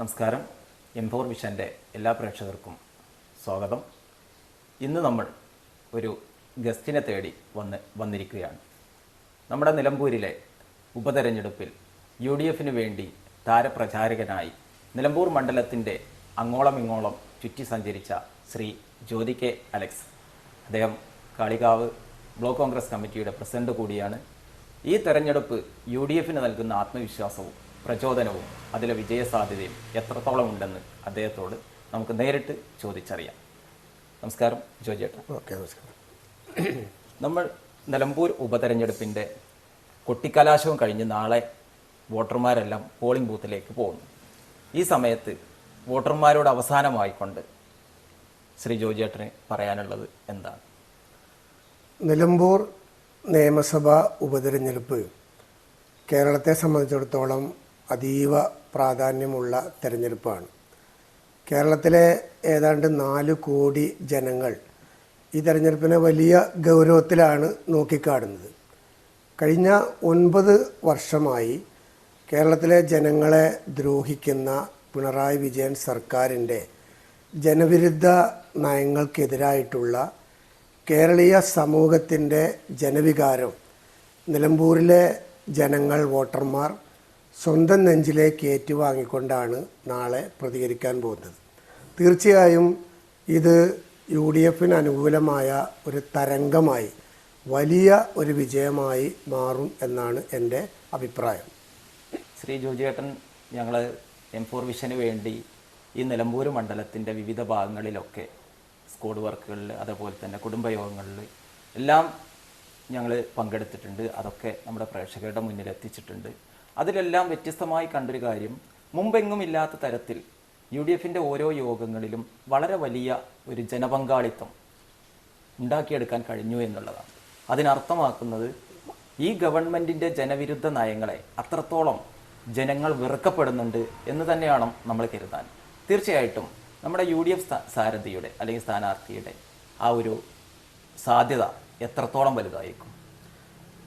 നമസ്കാരം. എംപവർ വിഷന്റെ എല്ലാ പ്രേക്ഷകർക്കും സ്വാഗതം. ഇന്ന് നമ്മൾ ഒരു ഗസ്റ്റിനെ തേടി വന്ന് വന്നിരിക്കുകയാണ്. നമ്മുടെ നിലമ്പൂരിലെ ഉപതെരഞ്ഞെടുപ്പിൽ യു ഡി എഫിന് വേണ്ടി താരപ്രചാരകനായി നിലമ്പൂർ മണ്ഡലത്തിന്റെ അങ്ങോളം ഇങ്ങോളം ചുറ്റി സഞ്ചരിച്ച ശ്രീ ജ്യോതി കെ അലക്സ്. അദ്ദേഹം കാളികാവ് ബ്ലോക്ക് കോൺഗ്രസ് കമ്മിറ്റിയുടെ പ്രസിഡന്റ് കൂടിയാണ്. ഈ തെരഞ്ഞെടുപ്പ് യു ഡി എഫിന് നൽകുന്ന ആത്മവിശ്വാസവും പ്രചോദനവും അതിലെ വിജയസാധ്യതയും എത്രത്തോളം ഉണ്ടെന്ന് അദ്ദേഹത്തോട് നമുക്ക് നേരിട്ട് ചോദിച്ചറിയാം. നമസ്കാരം ജോജേട്ട ഓക്കെ നമസ്കാരം. നമ്മൾ നിലമ്പൂർ ഉപതെരഞ്ഞെടുപ്പിന്റെ കൊട്ടിക്കലാശവും കഴിഞ്ഞ് നാളെ വോട്ടർമാരെല്ലാം പോളിംഗ് ബൂത്തിലേക്ക് പോകുന്നു. ഈ സമയത്ത് വോട്ടർമാരോട് അവസാനമായിക്കൊണ്ട് ശ്രീ ജോജേട്ടന് പറയാനുള്ളത് എന്താണ്? നിലമ്പൂർ നിയമസഭാ ഉപതെരഞ്ഞെടുപ്പ് കേരളത്തെ സംബന്ധിച്ചിടത്തോളം അതീവ പ്രാധാന്യമുള്ള തിരഞ്ഞെടുപ്പാണ്. കേരളത്തിലെ ഏതാണ്ട് നാല് കോടി ജനങ്ങൾ ഈ തെരഞ്ഞെടുപ്പിനെ വലിയ ഗൗരവത്തിലാണ് നോക്കിക്കാണുന്നത്. കഴിഞ്ഞ ഒൻപത് വർഷമായി കേരളത്തിലെ ജനങ്ങളെ ദ്രോഹിക്കുന്ന പിണറായി വിജയൻ സർക്കാരിന്റെ ജനവിരുദ്ധ നയങ്ങൾക്കെതിരായിട്ടുള്ള കേരളീയ സമൂഹത്തിന്റെ ജനവികാരം നിലമ്പൂരിലെ ജനങ്ങൾ വോട്ടർമാർ സ്വന്തം നെഞ്ചിലേക്ക് ഏറ്റുവാങ്ങിക്കൊണ്ടാണ് നാളെ പ്രതികരിക്കാൻ പോകുന്നത്. തീർച്ചയായും ഇത് യു ഡി എഫിന് അനുകൂലമായ ഒരു തരംഗമായി വലിയ ഒരു വിജയമായി മാറും എന്നാണ് എന്റെ അഭിപ്രായം. ശ്രീ ജോജിയേട്ടൻ ഞങ്ങൾ എം ഫോർ വിഷന് വേണ്ടി ഈ നിലമ്പൂർ മണ്ഡലത്തിന്റെ വിവിധ ഭാഗങ്ങളിലൊക്കെ സ്കോഡ് വർക്കുകളിൽ അതേപോലെ തന്നെ കുടുംബയോഗങ്ങളിൽ എല്ലാം ഞങ്ങൾ പങ്കെടുത്തിട്ടുണ്ട്. അതൊക്കെ നമ്മുടെ പ്രേക്ഷകരുടെ മുന്നിൽ എത്തിച്ചിട്ടുണ്ട് അതിലെല്ലാം വ്യത്യസ്തമായി കണ്ടൊരു കാര്യം. മുമ്പെങ്ങും ഇല്ലാത്ത തരത്തിൽ യു ഡി എഫിന്റെ ഓരോ യോഗങ്ങളിലും വളരെ വലിയ ഒരു ജനപങ്കാളിത്തം ഉണ്ടാക്കിയെടുക്കാൻ കഴിഞ്ഞു എന്നുള്ളതാണ്. അതിനർത്ഥമാക്കുന്നത് ഈ ഗവൺമെന്റിന്റെ ജനവിരുദ്ധ നയങ്ങളെ അത്രത്തോളം ജനങ്ങൾ വെറുക്കപ്പെടുന്നുണ്ട് എന്ന് തന്നെയാണ് നമ്മൾ കരുതാൻ. തീർച്ചയായിട്ടും നമ്മുടെ യു ഡി എഫ് സാരഥിയുടെ അല്ലെങ്കിൽ സ്ഥാനാർത്ഥിയുടെ ആ ഒരു സാധ്യത എത്രത്തോളം വലുതായിരിക്കും?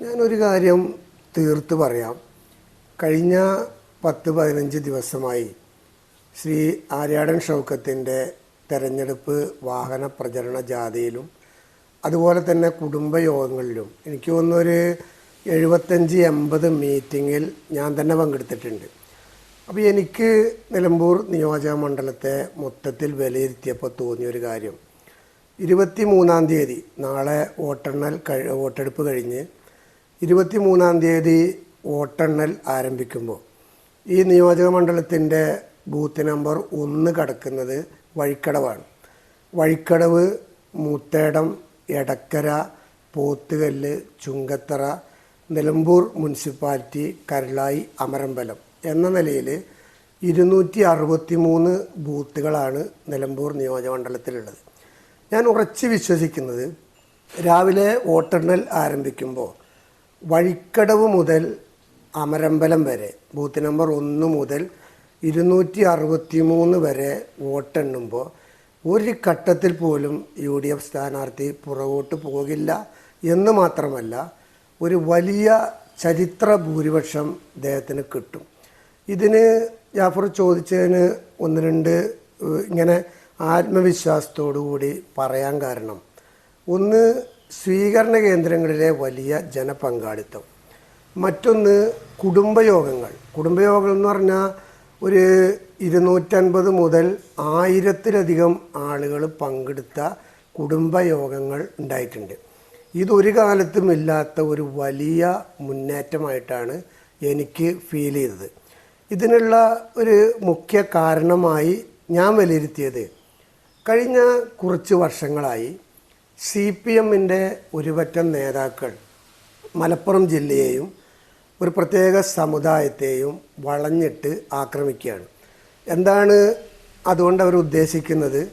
ഞാനൊരു കാര്യം തീർത്ത് പറയാം. കഴിഞ്ഞ പത്ത് പതിനഞ്ച് ദിവസമായി ശ്രീ ആര്യാടൻ ഷൗക്കത്തിന്റെ തെരഞ്ഞെടുപ്പ് വാഹന പ്രചരണ ജാഥയിലും അതുപോലെ തന്നെ കുടുംബയോഗങ്ങളിലും എനിക്ക് തോന്നുന്നൊരു എഴുപത്തഞ്ച് എൺപത് മീറ്റിങ്ങിൽ ഞാൻ തന്നെ പങ്കെടുത്തിട്ടുണ്ട്. അപ്പോൾ എനിക്ക് നിലമ്പൂർ നിയോജക മണ്ഡലത്തെ മൊത്തത്തിൽ വിലയിരുത്തിയപ്പോൾ തോന്നിയൊരു കാര്യം. ഇരുപത്തി മൂന്നാം തീയതി നാളെ വോട്ടെണ്ണൽ കഴി വോട്ടെടുപ്പ് കഴിഞ്ഞ് ഇരുപത്തി മൂന്നാം തീയതി വോട്ടെണ്ണൽ ആരംഭിക്കുമ്പോൾ. ഈ നിയോജക മണ്ഡലത്തിന്റെ ബൂത്ത് നമ്പർ ഒന്ന് കടക്കുന്നത് വഴിക്കടവാണ്. വഴിക്കടവ് മൂത്തേടം എടക്കര പോത്തുകല്ല് ചുങ്കത്തറ നിലമ്പൂർ മുനിസിപ്പാലിറ്റി കരളായി അമരമ്പലം എന്ന നിലയിൽ ഇരുന്നൂറ്റി അറുപത്തി മൂന്ന് ബൂത്തുകളാണ് നിലമ്പൂർ നിയോജകമണ്ഡലത്തിലുള്ളത് ഞാൻ ഉറച്ച് വിശ്വസിക്കുന്നത് രാവിലെ വോട്ടെണ്ണൽ ആരംഭിക്കുമ്പോൾ വഴിക്കടവ് മുതൽ അമരമ്പലം വരെ. ബൂത്ത് നമ്പർ ഒന്ന് മുതൽ ഇരുന്നൂറ്റി അറുപത്തി മൂന്ന് വരെ വോട്ടെണ്ണുമ്പോൾ ഒരു ഘട്ടത്തിൽ പോലും യു ഡി എഫ് സ്ഥാനാർത്ഥി പുറകോട്ട് പോകില്ല എന്ന് മാത്രമല്ല ഒരു വലിയ ചരിത്ര ഭൂരിപക്ഷം അദ്ദേഹത്തിന് കിട്ടും. ഇതിന് ജാഫർ ചോദിച്ചതിന് ഒന്ന് രണ്ട് ഇങ്ങനെ ആത്മവിശ്വാസത്തോടു കൂടി പറയാൻ കാരണം. ഒന്ന് സ്വീകരണ കേന്ദ്രങ്ങളിലെ വലിയ ജനപങ്കാളിത്തം. മറ്റൊന്ന് കുടുംബയോഗങ്ങൾ. കുടുംബയോഗം എന്ന് പറഞ്ഞാൽ ഒരു ഇരുന്നൂറ്റൻപത് മുതൽ ആയിരത്തിലധികം ആളുകൾ പങ്കെടുത്ത കുടുംബയോഗങ്ങൾ ഉണ്ടായിട്ടുണ്ട്. ഇതൊരു കാലത്തും ഇല്ലാത്ത ഒരു വലിയ മുന്നേറ്റമായിട്ടാണ് എനിക്ക് ഫീൽ ചെയ്തത്. ഇതിനുള്ള ഒരു മുഖ്യ കാരണമായി ഞാൻ വിലയിരുത്തിയത് കഴിഞ്ഞ കുറച്ച് വർഷങ്ങളായി സി പി എമ്മിന്റെ ഒരുപറ്റം നേതാക്കൾ മലപ്പുറം ജില്ലയെയും ഒരു പ്രത്യേക സമുദായത്തെയും വളഞ്ഞിട്ട് ആക്രമിക്കുകയാണ്. എന്താണ് അതുകൊണ്ട് അവർ ഉദ്ദേശിക്കുന്നത്?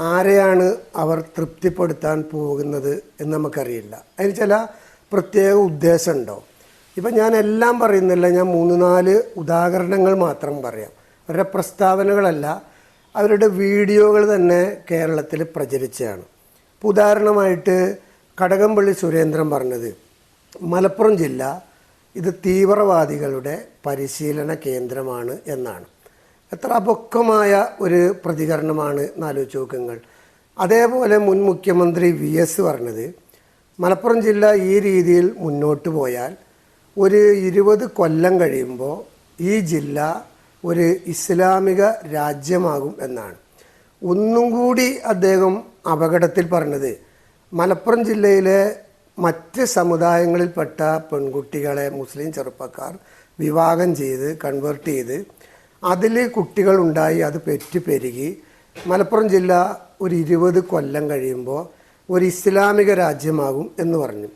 ആരെയാണ് അവർ തൃപ്തിപ്പെടുത്താൻ പോകുന്നത് എന്ന് നമുക്കറിയില്ല. അതിന് ചില പ്രത്യേക ഉദ്ദേശമുണ്ടോ? ഇപ്പം ഞാൻ എല്ലാം പറയുന്നില്ല. ഞാൻ മൂന്ന് നാല് ഉദാഹരണങ്ങൾ മാത്രം പറയാം. അവരുടെ പ്രസ്താവനകളല്ല. അവരുടെ വീഡിയോകൾ തന്നെ കേരളത്തിൽ പ്രചരിച്ചതാണ്. ഇപ്പോൾ ഉദാഹരണമായിട്ട് കടകംപള്ളി സുരേന്ദ്രൻ പറഞ്ഞത് മലപ്പുറം ജില്ല ഇത് തീവ്രവാദികളുടെ പരിശീലന കേന്ദ്രമാണ് എന്നാണ്. എത്ര അപക്വമായ ഒരു പ്രതികരണമാണ് നാലോചിച്ച് നോക്കുങ്ങൾ. അതേപോലെ മുൻ മുഖ്യമന്ത്രി വി എസ് പറഞ്ഞത് മലപ്പുറം ജില്ല ഈ രീതിയിൽ മുന്നോട്ട് പോയാൽ ഒരു ഇരുപത് കൊല്ലം കഴിയുമ്പോൾ ഈ ജില്ല ഒരു ഇസ്ലാമിക രാജ്യമാകും എന്നാണ്. ഒന്നും കൂടി അദ്ദേഹം അപകടത്തിൽ പറഞ്ഞത് മലപ്പുറം ജില്ലയിലെ മറ്റ് സമുദായങ്ങളിൽപ്പെട്ട പെൺകുട്ടികളെ മുസ്ലിം ചെറുപ്പക്കാർ വിവാഹം ചെയ്ത് കൺവേർട്ട് ചെയ്ത് അതിൽ കുട്ടികളുണ്ടായി അത് പെറ്റു പെരുകി. മലപ്പുറം ജില്ല ഒരു ഇരുപത് കൊല്ലം കഴിയുമ്പോൾ ഒരു ഇസ്ലാമിക രാജ്യമാകും എന്ന് പറഞ്ഞു.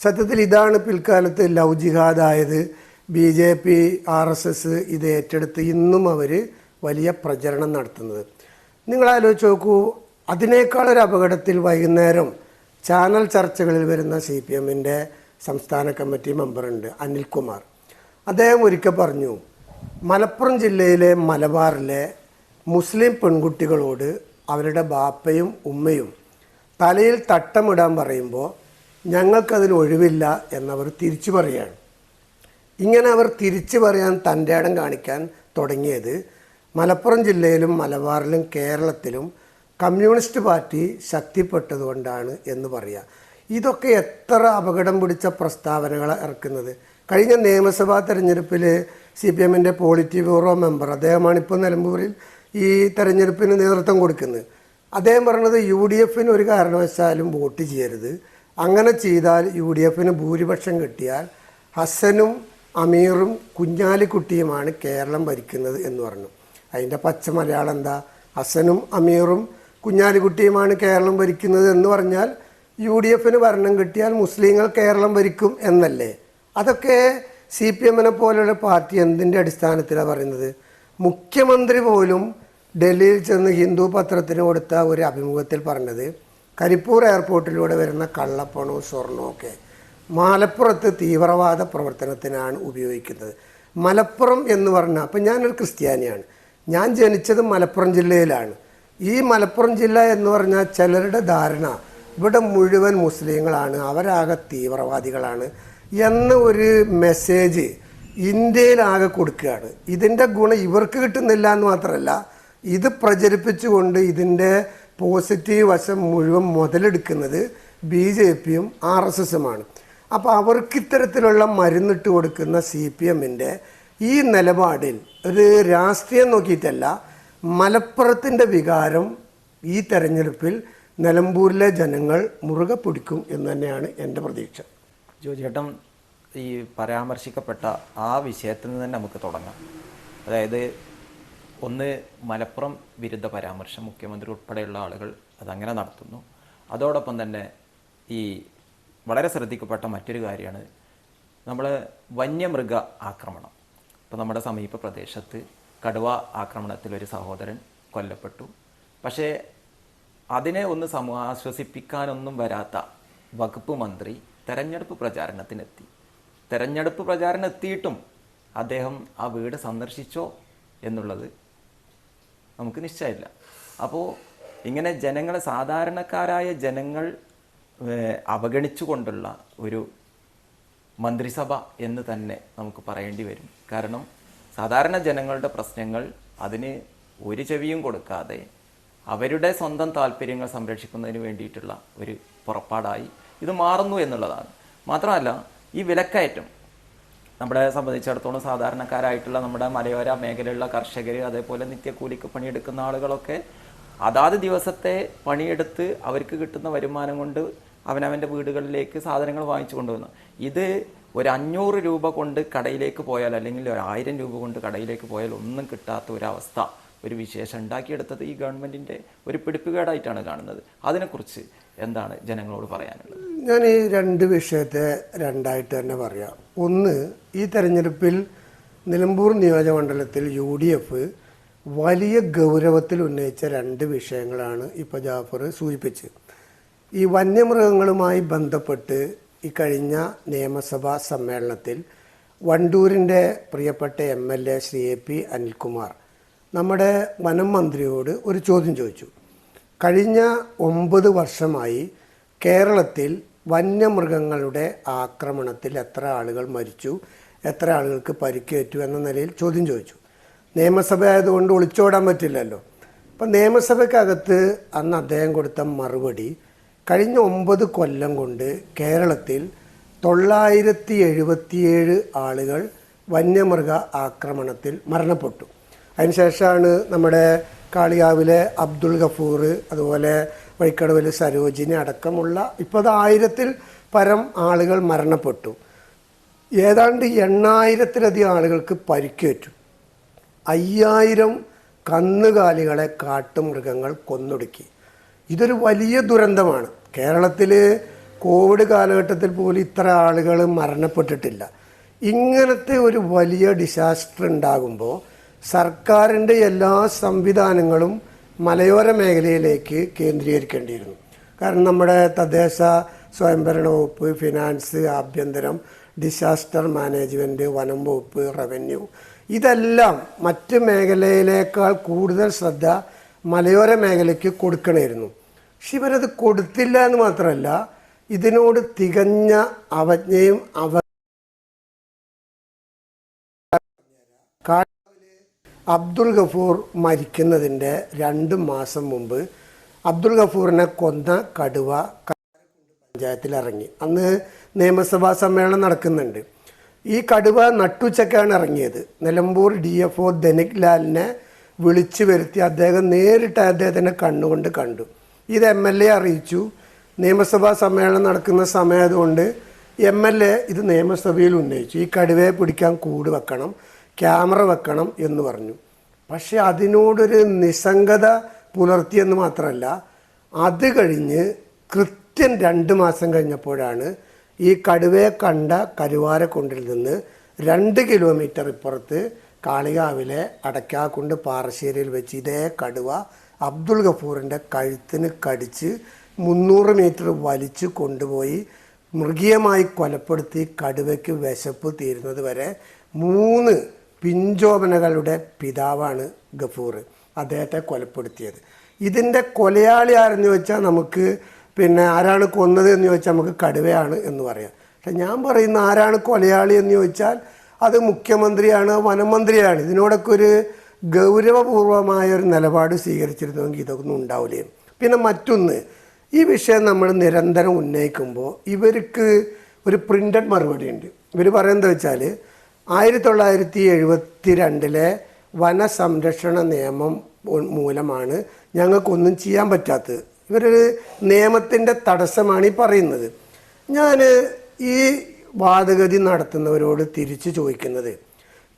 സത്യത്തിൽ ഇതാണ് പിൽക്കാലത്ത് love ജിഹാദായത് B J P R S S ഇത് ഏറ്റെടുത്ത് ഇന്നും അവർ വലിയ പ്രചരണം നടത്തുന്നത്. നിങ്ങൾ ആലോചിച്ച് നോക്കൂ അതിനേക്കാളൊരു അപകടത്തിൽ വൈകുന്നേരം ചാനൽ ചർച്ചകളിൽ വരുന്ന സി പി എമ്മിന്റെ സംസ്ഥാന കമ്മിറ്റി മെമ്പറുണ്ട് അനിൽകുമാർ. അദ്ദേഹം ഒരിക്കൽ പറഞ്ഞു മലപ്പുറം ജില്ലയിലെ മലബാറിലെ മുസ്ലിം പെൺകുട്ടികളോട് അവരുടെ ബാപ്പയും ഉമ്മയും തലയിൽ തട്ടമിടാൻ പറയുമ്പോൾ ഞങ്ങൾക്കതിൽ ഒഴിവില്ല എന്നവർ തിരിച്ചു പറയുകയാണ് ഇങ്ങനെ അവർ തിരിച്ചു പറയാൻ തന്റെ ഇടം കാണിക്കാൻ തുടങ്ങിയത് മലപ്പുറം ജില്ലയിലും മലബാറിലും കേരളത്തിലും കമ്മ്യൂണിസ്റ്റ് പാർട്ടി ശക്തിപ്പെട്ടതുകൊണ്ടാണ് എന്ന് പറയാം. ഇതൊക്കെ എത്ര അപകടം പിടിച്ച പ്രസ്താവനകൾ ഇറക്കുന്നത്. കഴിഞ്ഞ നിയമസഭാ തെരഞ്ഞെടുപ്പിൽ സി പി എമ്മിന്റെ പോളിറ്റി ബ്യൂറോ മെമ്പർ അദ്ദേഹമാണ് ഇപ്പോൾ നിലമ്പൂരിൽ ഈ തെരഞ്ഞെടുപ്പിന് നേതൃത്വം കൊടുക്കുന്നത്. അദ്ദേഹം പറഞ്ഞത് യു ഡി എഫിന് ഒരു കാരണവശാലും വോട്ട് ചെയ്യരുത്. അങ്ങനെ ചെയ്താൽ യു ഡി എഫിന് ഭൂരിപക്ഷം കിട്ടിയാൽ ഹസനും അമീറും കുഞ്ഞാലിക്കുട്ടിയുമാണ് കേരളം ഭരിക്കുന്നത് എന്ന് പറഞ്ഞു. അതിന്റെ പച്ച മലയാളം എന്താ? ഹസനും അമീറും കുഞ്ഞാലിക്കുട്ടിയുമാണ് കേരളം ഭരിക്കുന്നത് എന്ന് പറഞ്ഞാൽ യു ഡി എഫിന് ഭരണം കിട്ടിയാൽ മുസ്ലിങ്ങൾ കേരളം ഭരിക്കും എന്നല്ലേ? അതൊക്കെ സി പി എമ്മിനെ പോലുള്ള പാർട്ടി എന്തിന്റെ അടിസ്ഥാനത്തിലാണ് പറയുന്നത്? മുഖ്യമന്ത്രി പോലും ഡൽഹിയിൽ ചെന്ന് ഹിന്ദു പത്രത്തിന് കൊടുത്ത ഒരു അഭിമുഖത്തിൽ പറഞ്ഞത് കരിപ്പൂർ എയർപോർട്ടിലൂടെ വരുന്ന കള്ളപ്പണവും സ്വർണവും ഒക്കെ മലപ്പുറത്ത് തീവ്രവാദ പ്രവർത്തനത്തിനാണ് ഉപയോഗിക്കുന്നത്. മലപ്പുറം എന്ന് പറഞ്ഞാൽ അപ്പം ഞാനൊരു ക്രിസ്ത്യാനിയാണ്. ഞാൻ ജനിച്ചത് മലപ്പുറം ജില്ലയിലാണ്. ഈ മലപ്പുറം ജില്ല എന്ന് പറഞ്ഞാൽ ചിലരുടെ ധാരണ ഇവിടെ മുഴുവൻ മുസ്ലിങ്ങളാണ്. അവരാകെ തീവ്രവാദികളാണ് എന്ന ഒരു മെസ്സേജ് ഇന്ത്യയിലാകെ കൊടുക്കുകയാണ്. ഇതിന്റെ ഗുണം ഇവർക്ക് കിട്ടുന്നില്ല എന്ന് മാത്രമല്ല ഇത് പ്രചരിപ്പിച്ചുകൊണ്ട് ഇതിന്റെ പോസിറ്റീവ് വശം മുഴുവൻ മുതലെടുക്കുന്നത് ബി ജെ പിയും ആർ എസ് എസുമാണ്. അപ്പോൾ അവർക്ക് ഇത്തരത്തിലുള്ള മരുന്നിട്ട് കൊടുക്കുന്ന സി പി എമ്മിന്റെ ഈ നിലപാടിൽ ഒരു രാഷ്ട്രീയം നോക്കിയിട്ടല്ല മലപ്പുറത്തിന്റെ വികാരം ഈ തെരഞ്ഞെടുപ്പിൽ നിലമ്പൂരിലെ ജനങ്ങൾ മുറുകെ പിടിക്കും എന്ന് തന്നെയാണ് എന്റെ പ്രതീക്ഷ. ജോജേട്ടൻ ഈ പരാമർശിക്കപ്പെട്ട ആ വിഷയത്തിൽ നിന്ന് തന്നെ നമുക്ക് തുടങ്ങാം. അതായത് ഒന്ന് മലപ്പുറം വിരുദ്ധ പരാമർശം മുഖ്യമന്ത്രി ഉൾപ്പെടെയുള്ള ആളുകൾ അതങ്ങനെ നടത്തുന്നു. അതോടൊപ്പം തന്നെ ഈ വളരെ ശ്രദ്ധിക്കപ്പെട്ട മറ്റൊരു കാര്യമാണ് നമ്മൾ വന്യമൃഗ ആക്രമണം. ഇപ്പോൾ നമ്മുടെ സമീപ പ്രദേശത്ത് കടുവ ആക്രമണത്തിൽ ഒരു സഹോദരൻ കൊല്ലപ്പെട്ടു. പക്ഷേ അതിനെ ഒന്ന് സമൂ ആശ്വസിപ്പിക്കാനൊന്നും വരാത്ത വകുപ്പ് മന്ത്രി തെരഞ്ഞെടുപ്പ് പ്രചാരണത്തിനെത്തി. തെരഞ്ഞെടുപ്പ് പ്രചാരണം എത്തിയിട്ടും അദ്ദേഹം ആ വീട് സന്ദർശിച്ചോ എന്നുള്ളത് നമുക്ക് നിശ്ചയമില്ല. അപ്പോൾ ഇങ്ങനെ ജനങ്ങളെ സാധാരണക്കാരായ ജനങ്ങൾ അവഗണിച്ചുകൊണ്ടുള്ള ഒരു മന്ത്രിസഭ എന്ന് തന്നെ നമുക്ക് പറയേണ്ടി വരും. കാരണം സാധാരണ ജനങ്ങളുടെ പ്രശ്നങ്ങൾ അതിന് ഒരു ചെവിയും കൊടുക്കാതെ അവരുടെ സ്വന്തം താല്പര്യങ്ങൾ സംരക്ഷിക്കുന്നതിന് വേണ്ടിയിട്ടുള്ള ഒരു പുറപ്പാടായി ഇത് മാറുന്നു എന്നുള്ളതാണ്. മാത്രമല്ല ഈ വിലക്കയറ്റം നമ്മളെ സംബന്ധിച്ചിടത്തോളം സാധാരണക്കാരായിട്ടുള്ള നമ്മുടെ മലയോര മേഖലയിലുള്ള കർഷകർ അതേപോലെ നിത്യക്കൂലിക്ക് പണിയെടുക്കുന്ന ആളുകളൊക്കെ അതാത് ദിവസത്തെ പണിയെടുത്ത് അവർക്ക് കിട്ടുന്ന വരുമാനം കൊണ്ട് അവനവന്റെ വീടുകളിലേക്ക് സാധനങ്ങൾ വാങ്ങിച്ചു കൊണ്ടുവന്നു ഇത് ഒരു അഞ്ഞൂറ് രൂപ കൊണ്ട് കടയിലേക്ക് പോയാൽ അല്ലെങ്കിൽ ഒരു ആയിരം രൂപ കൊണ്ട് കടയിലേക്ക് പോയാൽ ഒന്നും കിട്ടാത്ത ഒരവസ്ഥ ഒരു വിശേഷം ഉണ്ടാക്കിയെടുത്തത് ഈ ഗവൺമെന്റിന്റെ ഒരു പിടിപ്പുകേടായിട്ടാണ് കാണുന്നത്. അതിനെക്കുറിച്ച് എന്താണ് ജനങ്ങളോട് പറയാനുള്ളത്? ഞാൻ ഈ രണ്ട് വിഷയത്തെ രണ്ടായിട്ട് തന്നെ പറയാം. ഒന്ന് ഈ തെരഞ്ഞെടുപ്പിൽ നിലമ്പൂർ നിയോജകമണ്ഡലത്തിൽ യു ഡി എഫ് വലിയ ഗൗരവത്തിൽ ഉന്നയിച്ച രണ്ട് വിഷയങ്ങളാണ് ഇപ്പോൾ ജാഫർ സൂചിപ്പിച്ചത്. ഈ വന്യമൃഗങ്ങളുമായി ബന്ധപ്പെട്ട് ഈ കഴിഞ്ഞ നിയമസഭാ സമ്മേളനത്തിൽ വണ്ടൂരിന്റെ പ്രിയപ്പെട്ട M L A Shri A P Anilkumar നമ്മുടെ വനം മന്ത്രിയോട് ഒരു ചോദ്യം ചോദിച്ചു. കഴിഞ്ഞ ഒമ്പത് വർഷമായി കേരളത്തിൽ വന്യമൃഗങ്ങളുടെ ആക്രമണത്തിൽ എത്ര ആളുകൾ മരിച്ചു എത്ര ആളുകൾക്ക് പരിക്കേറ്റു എന്ന നിലയിൽ ചോദ്യം ചോദിച്ചു. നിയമസഭ ആയതുകൊണ്ട് ഒളിച്ചോടാൻ പറ്റില്ലല്ലോ. അപ്പം നിയമസഭയ്ക്കകത്ത് അന്ന് അദ്ദേഹം കൊടുത്ത മറുപടി കഴിഞ്ഞ ഒമ്പത് കൊല്ലം കൊണ്ട് കേരളത്തിൽ തൊള്ളായിരത്തി എഴുപത്തിയേഴ് ആളുകൾ വന്യമൃഗ ആക്രമണത്തിൽ മരണപ്പെട്ടു. അതിനുശേഷമാണ് നമ്മുടെ കാളിയാവിലെ അബ്ദുൾ ഗഫൂർ അതുപോലെ വഴിക്കടവിൽ സരോജിനി അടക്കമുള്ള ഇപ്പോൾ ആയിരത്തിൽ പരം ആളുകൾ മരണപ്പെട്ടു. ഏതാണ്ട് എണ്ണായിരത്തിലധികം ആളുകൾക്ക് പരിക്കേറ്റു. അയ്യായിരം കന്നുകാലികളെ കാട്ടുമൃഗങ്ങൾ കൊന്നൊടുക്കി. ഇതൊരു വലിയ ദുരന്തമാണ്. കേരളത്തിൽ കോവിഡ് കാലഘട്ടത്തിൽ പോലും ഇത്ര ആളുകൾ മരണപ്പെട്ടിട്ടില്ല. ഇങ്ങനത്തെ ഒരു വലിയ ഡിസാസ്റ്റർ ഉണ്ടാകുമ്പോൾ സർക്കാരിന്റെ എല്ലാ സംവിധാനങ്ങളും മലയോര മേഖലയിലേക്ക് കേന്ദ്രീകരിക്കേണ്ടിയിരുന്നു. കാരണം നമ്മുടെ തദ്ദേശ സ്വയംഭരണ വകുപ്പ് ഫിനാൻസ് ആഭ്യന്തരം ഡിസാസ്റ്റർ മാനേജ്മെന്റ് വനം വകുപ്പ് റവന്യൂ ഇതെല്ലാം മറ്റ് മേഖലയിലേക്കാൾ കൂടുതൽ ശ്രദ്ധ മലയോര മേഖലയ്ക്ക് കൊടുക്കണമായിരുന്നു പക്ഷെ ഇവരത് കൊടുത്തില്ല എന്ന് മാത്രമല്ല ഇതിനോട് തികഞ്ഞ അവജ്ഞയും അവ അബ്ദുൾ ഗഫൂർ മരിക്കുന്നതിന്റെ രണ്ട് മാസം മുമ്പ് അബ്ദുൾ ഗഫൂറിനെ കൊന്ന കടുവ പഞ്ചായത്തിൽ ഇറങ്ങി അന്ന് നിയമസഭാ സമ്മേളനം നടക്കുന്നുണ്ട്. ഈ കടുവ നട്ടുച്ചക്കാണ് ഇറങ്ങിയത്. Nilambur D F O Dhanik ലാലിനെ വിളിച്ചു വരുത്തി അദ്ദേഹം നേരിട്ട് അദ്ദേഹത്തിന്റെ കണ്ണുകൊണ്ട് കണ്ടു. ഇത് എം എൽ എ അറിയിച്ചു. നിയമസഭാ സമ്മേളനം നടക്കുന്ന സമയമായതുകൊണ്ട് എം എൽ എ ഇത് നിയമസഭയിൽ ഉന്നയിച്ചു. ഈ കടുവയെ പിടിക്കാൻ കൂട് വെക്കണം ക്യാമറ വെക്കണം എന്ന് പറഞ്ഞു. പക്ഷെ അതിനോടൊരു നിസ്സംഗത പുലർത്തിയെന്ന് മാത്രമല്ല അത് കഴിഞ്ഞ് കൃത്യം രണ്ട് മാസം കഴിഞ്ഞപ്പോഴാണ് ഈ കടുവയെ കണ്ട കരുവാരക്കുണ്ടിൽ നിന്ന് രണ്ട് കിലോമീറ്റർ ഇപ്പുറത്ത് കാളികാവിലെ അടയ്ക്കാക്കുണ്ട് പാറശ്ശേരിയിൽ വെച്ച് ഇതേ കടുവ അബ്ദുൾ ഗഫൂറിന്റെ കഴുത്തിന് കടിച്ച് മുന്നൂറ് മീറ്റർ വലിച്ചു കൊണ്ടുപോയി മൃഗീയമായി കൊലപ്പെടുത്തി കടുവയ്ക്ക് വിശപ്പ് തീരുന്നത് വരെ മൂന്ന് പിഞ്ചോപനകളുടെ പിതാവാണ് ഗഫൂർ അദ്ദേഹത്തെ കൊലപ്പെടുത്തിയത്. ഇതിന്റെ കൊലയാളി ആരെന്ന് ചോദിച്ചാൽ നമുക്ക് പിന്നെ ആരാണ് കൊന്നത് എന്ന് ചോദിച്ചാൽ നമുക്ക് കടുവയാണ് എന്ന് പറയാം. പക്ഷെ ഞാൻ പറയുന്ന ആരാണ് കൊലയാളി എന്ന് ചോദിച്ചാൽ അത് മുഖ്യമന്ത്രിയാണ് വനമന്ത്രിയാണ്. ഇതിനോടൊക്കെ ഒരു ഗൗരവപൂർവമായ ഒരു നിലപാട് സ്വീകരിച്ചിരുന്നുവെങ്കിൽ ഇതൊന്നും ഉണ്ടാവില്ലേ? പിന്നെ മറ്റൊന്ന് ഈ വിഷയം നമ്മൾ നിരന്തരം ഉന്നയിക്കുമ്പോൾ ഇവർക്ക് ഒരു പ്രിന്റഡ് മറുപടി ഉണ്ട്. ഇവർ പറയുന്നത് വെച്ചാൽ ആയിരത്തി തൊള്ളായിരത്തി എഴുപത്തി രണ്ടിലെ വനസംരക്ഷണ നിയമം മൂലമാണ് ഞങ്ങൾക്കൊന്നും ചെയ്യാൻ പറ്റാത്തത്. ഇവരൊരു നിയമത്തിന്റെ തടസ്സമാണ് ഈ പറയുന്നത്. ഞാൻ ഈ വാദഗതി നടത്തുന്നവരോട് തിരിച്ചു ചോദിക്കുന്നത്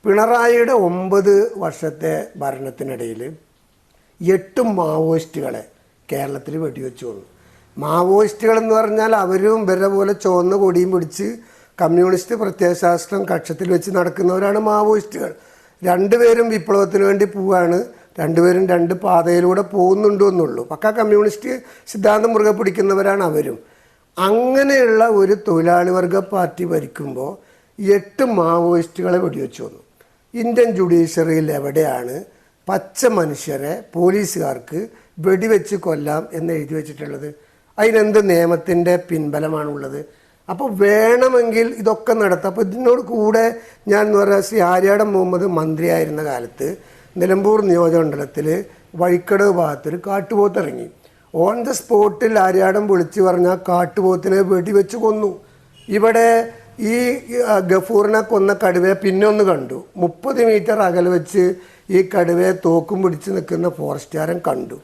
പിണറായിയുടെ ഒമ്പത് വർഷത്തെ ഭരണത്തിനിടയിൽ എട്ട് മാവോയിസ്റ്റുകളെ കേരളത്തിൽ വെടിവെച്ചു വന്നു മാവോയിസ്റ്റുകൾ എന്ന് പറഞ്ഞാൽ അവരും ഇവരെ പോലെ ചുവന്ന കൊടിയും പിടിച്ച് കമ്മ്യൂണിസ്റ്റ് പ്രത്യയശാസ്ത്രം കക്ഷത്തിൽ വെച്ച് നടക്കുന്നവരാണ് മാവോയിസ്റ്റുകൾ. രണ്ടുപേരും വിപ്ലവത്തിന് വേണ്ടി പോവുകയാണ് രണ്ടുപേരും രണ്ട് പാതയിലൂടെ പോകുന്നുണ്ടോ എന്നുള്ളൂ. പക്ക കമ്മ്യൂണിസ്റ്റ് സിദ്ധാന്തം മുറുകെ പിടിക്കുന്നവരാണ് അവരും. അങ്ങനെയുള്ള ഒരു തൊഴിലാളി വർഗ പാർട്ടി ഭരിക്കുമ്പോൾ എട്ട് മാവോയിസ്റ്റുകളെ വെടിവെച്ചു വന്നു ഇന്ത്യൻ ജുഡീഷ്യറിയിൽ എവിടെയാണ് പച്ച മനുഷ്യരെ പോലീസുകാർക്ക് വെടിവെച്ച് കൊല്ലാം എന്ന് എഴുതി വെച്ചിട്ടുള്ളത്? അതിനെന്ത് നിയമത്തിന്റെ പിൻബലമാണുള്ളത്? അപ്പോൾ വേണമെങ്കിൽ ഇതൊക്കെ നടത്താം. അപ്പോൾ ഇതിനോട് കൂടെ ഞാൻ എന്ന് പറയുക ശ്രീ ആര്യാടൻ മുഹമ്മദ് മന്ത്രിയായിരുന്ന കാലത്ത് നിലമ്പൂർ നിയോജകമണ്ഡലത്തിൽ വഴിക്കടവ് ഭാഗത്തൊരു കാട്ടുപോത്ത് ഇറങ്ങി. ഓൺ ദ സ്പോട്ടിൽ ആര്യാടം വിളിച്ചു പറഞ്ഞാൽ കാട്ടുപോത്തിനെ വെടിവെച്ച് കൊന്നു. ഇവിടെ ഈ ഗഫൂറിനെ കൊന്ന കടുവയെ പിന്നെ ഒന്ന് കണ്ടു. മുപ്പത് മീറ്റർ അകലെ വെച്ച് ഈ കടുവയെ തോക്കും പിടിച്ച് നിൽക്കുന്ന ഫോറസ്റ്റുകാരൻ കണ്ടു.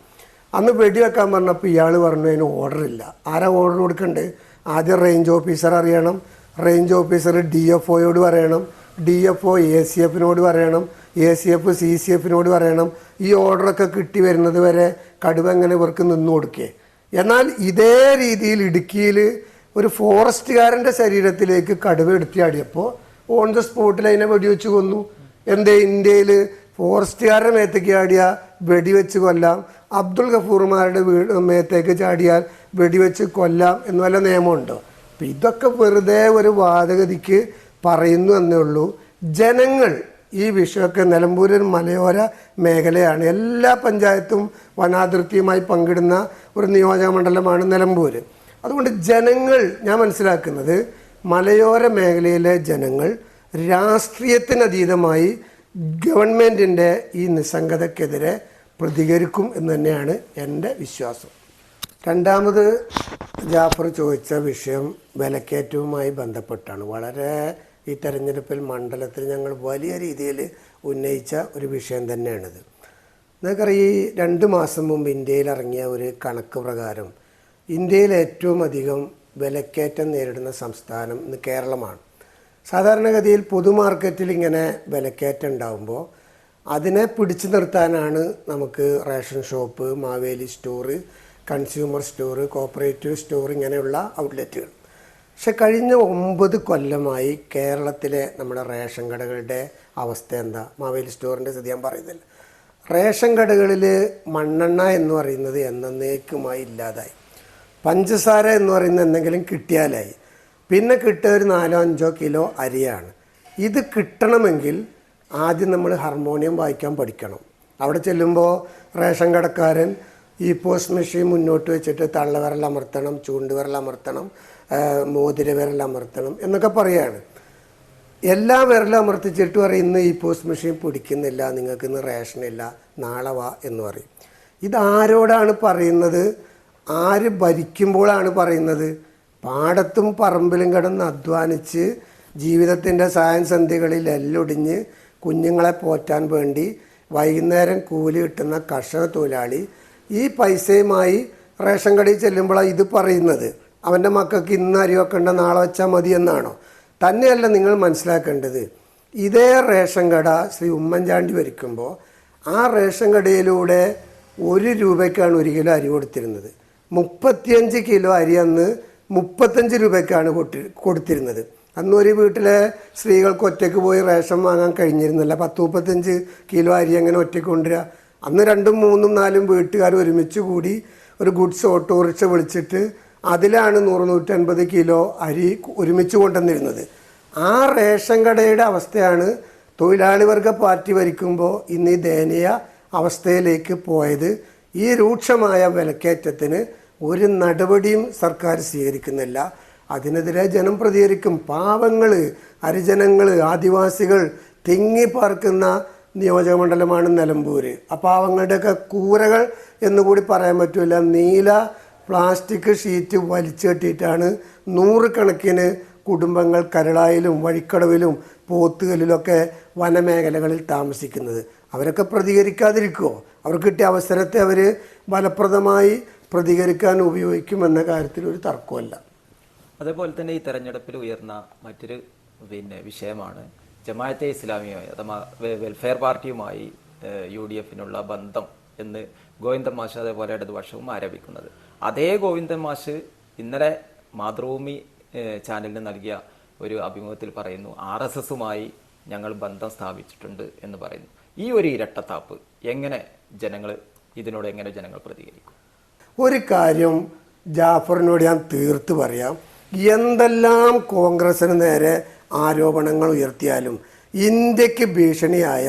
അന്ന് വെടിവെക്കാൻ പറഞ്ഞപ്പോൾ ഇയാൾ പറഞ്ഞു അതിന് ഓർഡർ ഇല്ല. ആരാ ഓർഡർ കൊടുക്കണ്ടേ? ആദ്യം റേഞ്ച് ഓഫീസർ അറിയണം. റേഞ്ച് ഓഫീസർ ഡി എഫ് ഒയോട് പറയണം. D F O A C എഫിനോട് പറയണം. A C F C C എഫിനോട് പറയണം. ഈ ഓർഡറൊക്കെ കിട്ടി വരുന്നത് വരെ കടുവ എങ്ങനെ ഇവർക്ക് നിന്ന് കൊടുക്കേ? എന്നാൽ ഇതേ രീതിയിൽ ഇടുക്കിയിൽ ഒരു ഫോറസ്റ്റുകാരന്റെ ശരീരത്തിലേക്ക് കടുവ എടുത്തിയാടിയപ്പോൾ ഓൺ ദ സ്പോട്ടിൽ അതിനെ വെടിവെച്ച് കൊന്നു. എന്തേ ഇന്ത്യയിൽ ഫോറസ്റ്റുകാരുടെ മേത്തേക്ക് ചാടിയ വെടിവെച്ച് കൊല്ലാം. അബ്ദുൾ ഗഫൂർമാരുടെ വീട് മേത്തേക്ക് ചാടിയാൽ വെടിവെച്ച് കൊല്ലാം എന്ന് വല്ല നിയമമുണ്ടോ? അപ്പം ഇതൊക്കെ വെറുതെ ഒരു വാദഗതിക്ക് പറയുന്നു എന്നേ ഉള്ളൂ. ജനങ്ങൾ ഈ വിഷയമൊക്കെ നിലമ്പൂർ ഒരു മലയോര മേഖലയാണ്. എല്ലാ പഞ്ചായത്തും വനാതിർത്തിയുമായി പങ്കിടുന്ന ഒരു നിയോജക മണ്ഡലമാണ് നിലമ്പൂർ. അതുകൊണ്ട് ജനങ്ങൾ ഞാൻ മനസ്സിലാക്കുന്നത് മലയോര മേഖലയിലെ ജനങ്ങൾ രാഷ്ട്രീയത്തിനതീതമായി ഗവൺമെന്റിന്റെ ഈ നിസ്സംഗതക്കെതിരെ പ്രതികരിക്കും എന്ന് തന്നെയാണ് എന്റെ വിശ്വാസം. രണ്ടാമത് ജാഫർ ചോദിച്ച വിഷയം വിലക്കയറ്റവുമായി ബന്ധപ്പെട്ടാണ്. വളരെ ഈ തെരഞ്ഞെടുപ്പിൽ മണ്ഡലത്തിൽ ഞങ്ങൾ വലിയ രീതിയിൽ ഉന്നയിച്ച ഒരു വിഷയം തന്നെയാണിത്. നിങ്ങൾക്കറിയാം ഈ രണ്ട് മാസം മുമ്പ് ഇന്ത്യയിൽ ഇറങ്ങിയ ഒരു കണക്ക് പ്രകാരം ഇന്ത്യയിൽ ഏറ്റവും അധികം വിലക്കയറ്റം നേരിടുന്ന സംസ്ഥാനം ഇന്ന് കേരളമാണ്. സാധാരണഗതിയിൽ പൊതുമാർക്കറ്റിൽ ഇങ്ങനെ വിലക്കയറ്റം ഉണ്ടാകുമ്പോൾ അതിനെ പിടിച്ചു നിർത്താനാണ് നമുക്ക് ration shop Maveli store consumer store cooperative store ഇങ്ങനെയുള്ള ഔട്ട്ലെറ്റുകൾ. പക്ഷെ കഴിഞ്ഞ ഒമ്പത് കൊല്ലമായി കേരളത്തിലെ നമ്മുടെ റേഷൻ കടകളുടെ അവസ്ഥ എന്താ? മാവേലി സ്റ്റോറിന്റെ സ്ഥിതി ഞാൻ പറയുന്നില്ല. റേഷൻ കടകളിൽ മണ്ണെണ്ണ എന്ന് പറയുന്നത് എന്നേക്കുമായി ഇല്ലാതായി. പഞ്ചസാര എന്ന് പറയുന്ന എന്തെങ്കിലും കിട്ടിയാലായി. പിന്നെ കിട്ടുക ഒരു നാലോ അഞ്ചോ കിലോ അരിയാണ്. ഇത് കിട്ടണമെങ്കിൽ ആദ്യം നമ്മൾ ഹാർമോണിയം വായിക്കാൻ പഠിക്കണം. അവിടെ ചെല്ലുമ്പോൾ റേഷൻ കടക്കാരൻ ഈ പോസ്റ്റ് മെഷീൻ മുന്നോട്ട് വെച്ചിട്ട് തള്ളവിരൽ അമർത്തണം ചൂണ്ടുവിരൽ അമർത്തണം മോതിര വിരൽ അമർത്തണം എന്നൊക്കെ പറയാണ്. എല്ലാ വിരലും അമർത്തിച്ചിട്ട് പറയും ഇന്ന് ഈ പോസ്റ്റ് മെഷീൻ പിടിക്കുന്നില്ല നിങ്ങൾക്ക് ഇന്ന് റേഷനില്ല നാളെ വാ എന്ന് പറയും. ഇതാരോടാണ് പറയുന്നത്? ആര് ഭരിക്കുമ്പോഴാണ് പറയുന്നത്? പാടത്തും പറമ്പിലും കിടന്ന് അധ്വാനിച്ച് ജീവിതത്തിന്റെ സായൻസന്ധികളിൽ എല്ലൊടിഞ്ഞ് കുഞ്ഞുങ്ങളെ പോറ്റാൻ വേണ്ടി വൈകുന്നേരം കൂലി കിട്ടുന്ന കർഷക തൊഴിലാളി ഈ പൈസയുമായി റേഷൻ കടയിൽ ചെല്ലുമ്പോഴാണ് ഇത് പറയുന്നത്. അവന്റെ മക്കൾക്ക് ഇന്ന് അരി വെക്കേണ്ട നാളെ വെച്ചാൽ മതി എന്നാണോ? തന്നെയല്ല നിങ്ങൾ മനസ്സിലാക്കേണ്ടത്. ഇതേ റേഷൻ കട ശ്രീ ഉമ്മൻചാണ്ടി വരിക്കുമ്പോൾ ആ റേഷൻ കടയിലൂടെ ഒരു രൂപയ്ക്കാണ് ഒരു കിലോ അരി കൊടുത്തിരുന്നത്. മുപ്പത്തിയഞ്ച് കിലോ അരി അന്ന് മുപ്പത്തഞ്ച് രൂപയ്ക്കാണ് കൊട്ടി കൊടുത്തിരുന്നത്. അന്ന് ഒരു വീട്ടിലെ സ്ത്രീകൾക്ക് ഒറ്റയ്ക്ക് പോയി റേഷൻ വാങ്ങാൻ കഴിഞ്ഞിരുന്നില്ല. പത്ത് മുപ്പത്തഞ്ച് കിലോ അരി അങ്ങനെ ഒറ്റയ്ക്ക് കൊണ്ടുവരിക. അന്ന് രണ്ടും മൂന്നും നാലും വീട്ടുകാർ ഒരുമിച്ച് കൂടി ഒരു ഗുഡ്സ് ഓട്ടോറിക്ഷ വിളിച്ചിട്ട് അതിലാണ് നൂറ് നൂറ്റൻപത് കിലോ അരി ഒരുമിച്ച് കൊണ്ടുവന്നിരുന്നത്. ആ റേഷൻ കടയുടെ അവസ്ഥയാണ് തൊഴിലാളി വർഗ പാർട്ടി ഭരിക്കുമ്പോൾ ഇന്ന് ഈ ദയനീയ അവസ്ഥയിലേക്ക് പോയത്. ഈ രൂക്ഷമായ വിലക്കയറ്റത്തിന് ഒരു നടപടിയും സർക്കാർ സ്വീകരിക്കുന്നില്ല. അതിനെതിരെ ജനം പ്രതികരിക്കും. പാവങ്ങൾ ഹരിജനങ്ങൾ ആദിവാസികൾ തിങ്ങി പാർക്കുന്ന നിയോജകമണ്ഡലമാണ് നിലമ്പൂര്. ആ പാവങ്ങളുടെയൊക്കെ കൂരകൾ എന്നുകൂടി പറയാൻ പറ്റില്ല നീല പ്ലാസ്റ്റിക് ഷീറ്റ് വലിച്ചു കെട്ടിയിട്ടാണ് നൂറുകണക്കിന് കുടുംബങ്ങൾ കരളായിലും വഴിക്കടവിലും പോത്തുകലിലൊക്കെ വനമേഖലകളിൽ താമസിക്കുന്നത്. അവരൊക്കെ പ്രതികരിക്കാതിരിക്കുമോ അവർക്ക് കിട്ടിയ അവസരത്തെ അവർ ഫലപ്രദമായി പ്രതികരിക്കാൻ ഉപയോഗിക്കുമെന്ന കാര്യത്തിൽ ഒരു തർക്കമല്ല അതേപോലെ തന്നെ ഈ തെരഞ്ഞെടുപ്പിൽ ഉയർന്ന മറ്റൊരു പിന്നെ വിഷയമാണ് ജമാഅത്തെ ഇസ്ലാമിയുമായി അഥവാ വെൽഫെയർ പാർട്ടിയുമായി യു ഡി എഫിനുള്ള ബന്ധം എന്ന് ഗോവിന്ദൻ മാഷ് അതേപോലെ ഇടതുപക്ഷവും ആരോപിക്കുന്നത്. അതേ ഗോവിന്ദൻ മാഷ് ഇന്നലെ മാതൃഭൂമി ചാനലിന് നൽകിയ ഒരു അഭിമുഖത്തിൽ പറയുന്നു ആർ എസ് എസുമായി ഞങ്ങൾ ബന്ധം സ്ഥാപിച്ചിട്ടുണ്ട് എന്ന് പറയുന്നു. ഈ ഒരു ഇരട്ടത്താപ്പ് എങ്ങനെ ജനങ്ങൾ ഇതിനോട് എങ്ങനെ ജനങ്ങൾ പ്രതികരിക്കും? ഒരു കാര്യം ജാഫറിനോട് ഞാൻ തീർത്ത് പറയാം. എന്തെല്ലാം കോൺഗ്രസിന് നേരെ ആരോപണങ്ങൾ ഉയർത്തിയാലും ഇന്ത്യയ്ക്ക് ഭീഷണിയായ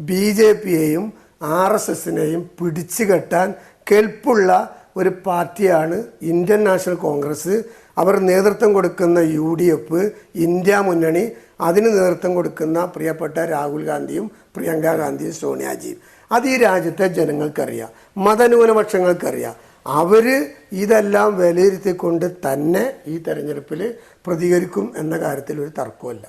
ബി ജെ പിയെയും ആർ എസ് എസിനെയും പിടിച്ചു കെട്ടാൻ കെൽപ്പുള്ള ഒരു പാർട്ടിയാണ് ഇന്ത്യൻ നാഷണൽ കോൺഗ്രസ്. അവർ നേതൃത്വം കൊടുക്കുന്ന യു ഡി എഫ് ഇന്ത്യ മുന്നണി അതിന് നേതൃത്വം കൊടുക്കുന്ന പ്രിയപ്പെട്ട രാഹുൽ ഗാന്ധിയും പ്രിയങ്ക ഗാന്ധിയും സോണിയാജിയും. അത് ഈ രാജ്യത്തെ ജനങ്ങൾക്കറിയാം മതന്യൂനപക്ഷങ്ങൾക്കറിയാം. അവർ ഇതെല്ലാം വിലയിരുത്തിക്കൊണ്ട് തന്നെ ഈ തെരഞ്ഞെടുപ്പിൽ പ്രതികരിക്കും എന്ന കാര്യത്തിൽ ഒരു തർക്കമല്ല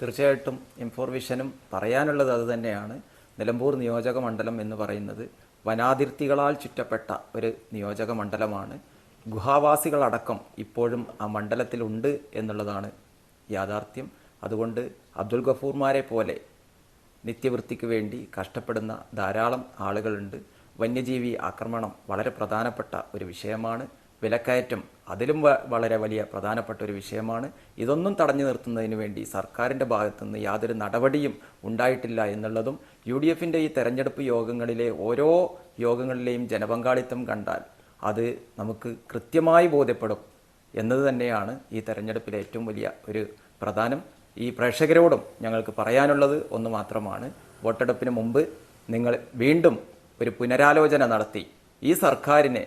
തീർച്ചയായിട്ടും ഇൻഫോർമേഷനും പറയാനുള്ളത് അത് തന്നെയാണ്. നിലമ്പൂർ നിയോജക മണ്ഡലം എന്ന് പറയുന്നത് വനാതിർത്തികളാൽ ചുറ്റപ്പെട്ട ഒരു നിയോജക മണ്ഡലമാണ്. ഗുഹാവാസികളടക്കം ഇപ്പോഴും ആ മണ്ഡലത്തിലുണ്ട് എന്നുള്ളതാണ് യാഥാർത്ഥ്യം. അതുകൊണ്ട് അബ്ദുൽ ഗഫൂർമാരെ പോലെ നിത്യവൃത്തിക്ക് വേണ്ടി കഷ്ടപ്പെടുന്ന ധാരാളം ആളുകളുണ്ട്. വന്യജീവി ആക്രമണം വളരെ പ്രധാനപ്പെട്ട ഒരു വിഷയമാണ്. വിലക്കയറ്റം അതിലും വളരെ വലിയ പ്രധാനപ്പെട്ട ഒരു വിഷയമാണ്. ഇതൊന്നും തടഞ്ഞു നിർത്തുന്നതിന് വേണ്ടി സർക്കാരിന്റെ ഭാഗത്തുനിന്ന് യാതൊരു നടപടിയും ഉണ്ടായിട്ടില്ല എന്നുള്ളതും യു ഡി എഫിന്റെ ഈ തെരഞ്ഞെടുപ്പ് യോഗങ്ങളിലെ ഓരോ യോഗങ്ങളിലെയും ജനപങ്കാളിത്തം കണ്ടാൽ അത് നമുക്ക് കൃത്യമായി ബോധ്യപ്പെടും എന്നത് തന്നെയാണ് ഈ തെരഞ്ഞെടുപ്പിലെ ഏറ്റവും വലിയ ഒരു പ്രധാനം. ഈ പ്രേക്ഷകരോടും ഞങ്ങൾക്ക് പറയാനുള്ളത് ഒന്ന് മാത്രമാണ്. വോട്ടെടുപ്പിന് മുമ്പ് നിങ്ങൾ വീണ്ടും ഒരു പുനരാലോചന നടത്തി. ഈ സർക്കാരിന്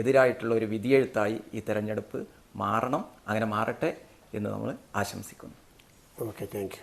എതിരായിട്ടുള്ള ഒരു വിധിയെഴുത്തായി ഈ തെരഞ്ഞെടുപ്പ് മാറണം അങ്ങനെ മാറട്ടെ എന്ന് നമ്മൾ ആശംസിക്കുന്നു. Okay thank